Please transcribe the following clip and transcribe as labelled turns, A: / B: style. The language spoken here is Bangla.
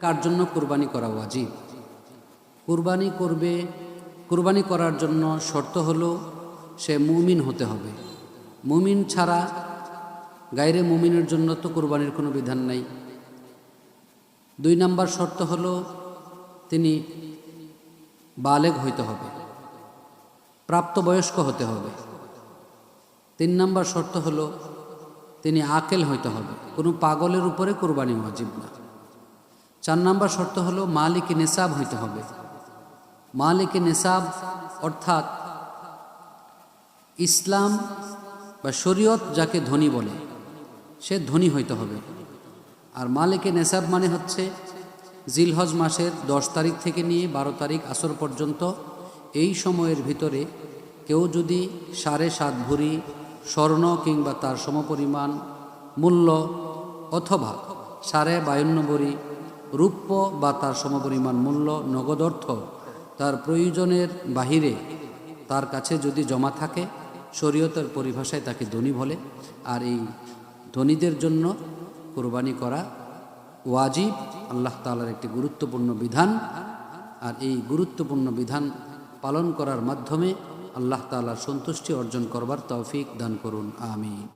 A: কার জন্য কোরবানি করা ওয়াজিব? কোরবানি করবে, কোরবানি করার জন্য শর্ত হলো সে মুমিন হতে হবে। মুমিন ছাড়া গায়রে মুমিনের জন্য তো কোরবানির কোনো বিধান নাই। দুই নাম্বার শর্ত হলো তিনি বালেগ হইতে হবে, প্রাপ্তবয়স্ক হতে হবে। তিন নাম্বার শর্ত হলো তিনি আকেল হইতে হবে। কোনো পাগলের উপরে কোরবানি ওয়াজিব না। চার নাম্বার শর্ত হলো মালিক নেশাব হইতে হবে। মালিক নেশাব অর্থাৎ ইসলাম বা শরীয়ত যাকে ধনী বলে, সে ধনী হইতে হবে। আর মালিকে নেশাব মানে হচ্ছে জিলহজ মাসের দশ তারিখ থেকে নিয়ে বারো তারিখ আসর পর্যন্ত এই সময়ের ভিতরে কেউ যদি সাড়ে সাত ভরি স্বর্ণ কিংবা তার সমপরিমাণ মূল্য অথবা সাড়ে বায়ান্ন ভরি রূপ্য বা তার সমপরিমাণ মূল্য, নগদ অর্থ তার প্রয়োজনের বাহিরে তার কাছে যদি জমা থাকে, শরীয়তের পরিভাষায় তাকে ধনী বলে। আর এই ধনীদের জন্য কোরবানি করা ওয়াজিব, আল্লাহ তালার একটি গুরুত্বপূর্ণ বিধান। আর এই গুরুত্বপূর্ণ বিধান পালন করার মাধ্যমে আল্লাহ তালার সন্তুষ্টি অর্জন করবার তৌফিক দান করুন। আমিন।